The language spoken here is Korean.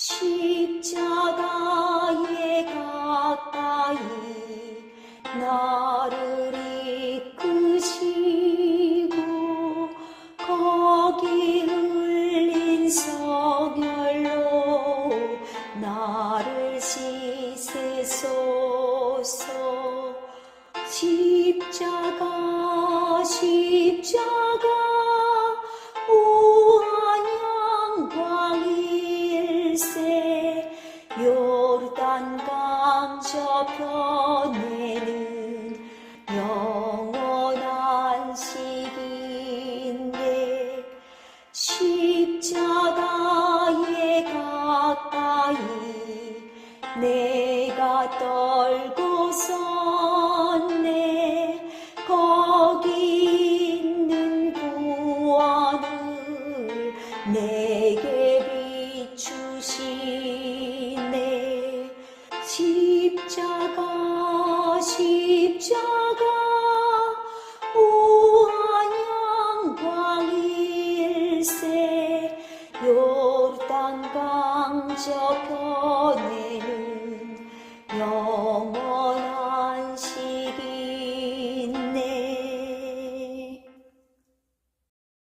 십자가에 가까이 나를 이끄시고 거기 흘린 성혈로 나를 씻으소서. 십자가 십자가 저편에는 영원한 식인데 십자가에 가까이 내가 떨고 섰네. 거기 있는 구원을 내 십자가 우한 영광일세 요르단강 저편에는 영원